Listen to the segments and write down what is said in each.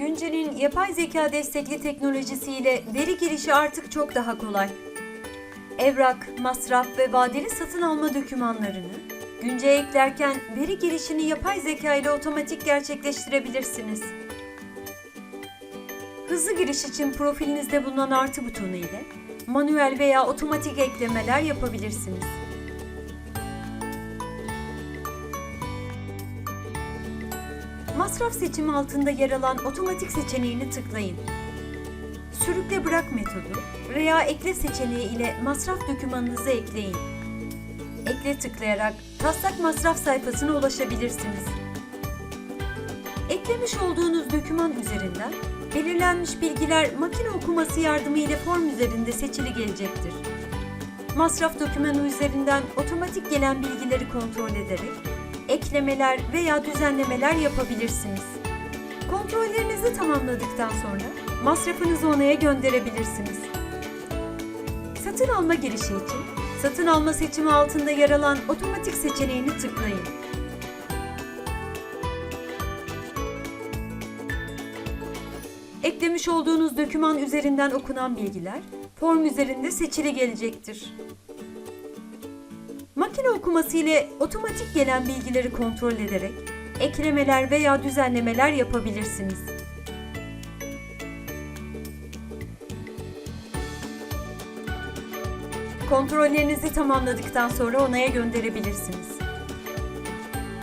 Güncel'in yapay zeka destekli teknolojisiyle veri girişi artık çok daha kolay. Evrak, masraf ve vadeli satın alma dokümanlarını Güncel'e eklerken veri girişini yapay zeka ile otomatik gerçekleştirebilirsiniz. Hızlı giriş için profilinizde bulunan artı butonu ile manuel veya otomatik eklemeler yapabilirsiniz. Masraf seçimi altında yer alan otomatik seçeneğini tıklayın. Sürükle bırak metodu veya ekle seçeneği ile masraf dokümanınızı ekleyin. Ekle tıklayarak taslak masraf sayfasına ulaşabilirsiniz. Eklemiş olduğunuz doküman üzerinden belirlenmiş bilgiler makine okuması yardımıyla form üzerinde seçili gelecektir. Masraf dokümanı üzerinden otomatik gelen bilgileri kontrol ederek eklemeler veya düzenlemeler yapabilirsiniz. Kontrollerinizi tamamladıktan sonra masrafınızı onaya gönderebilirsiniz. Satın alma girişi için satın alma seçimi altında yer alan otomatik seçeneğini tıklayın. Eklemiş olduğunuz doküman üzerinden okunan bilgiler form üzerinde seçili gelecektir. Makine okuması ile otomatik gelen bilgileri kontrol ederek eklemeler veya düzenlemeler yapabilirsiniz. Kontrollerinizi tamamladıktan sonra onaya gönderebilirsiniz.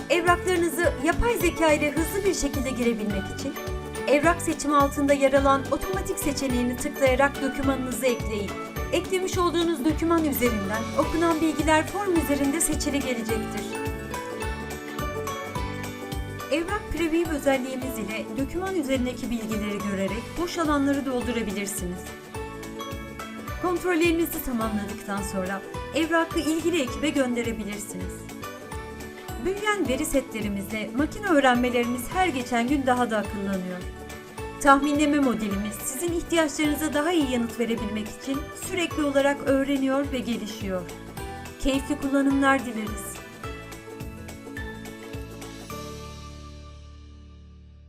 Evraklarınızı yapay zeka ile hızlı bir şekilde girebilmek için evrak seçimi altında yer alan otomatik seçeneğini tıklayarak dokümanınızı ekleyin. Eklemiş olduğunuz doküman üzerinden okunan bilgiler form üzerinde seçili gelecektir. Evrak preview özelliğimiz ile doküman üzerindeki bilgileri görerek boş alanları doldurabilirsiniz. Kontrollerinizi tamamladıktan sonra evrakı ilgili ekibe gönderebilirsiniz. Büyüyen veri setlerimizle makine öğrenmelerimiz her geçen gün daha da akıllanıyor. Tahminleme modelimiz sizin ihtiyaçlarınıza daha iyi yanıt verebilmek için sürekli olarak öğreniyor ve gelişiyor. Keyifli kullanımlar dileriz.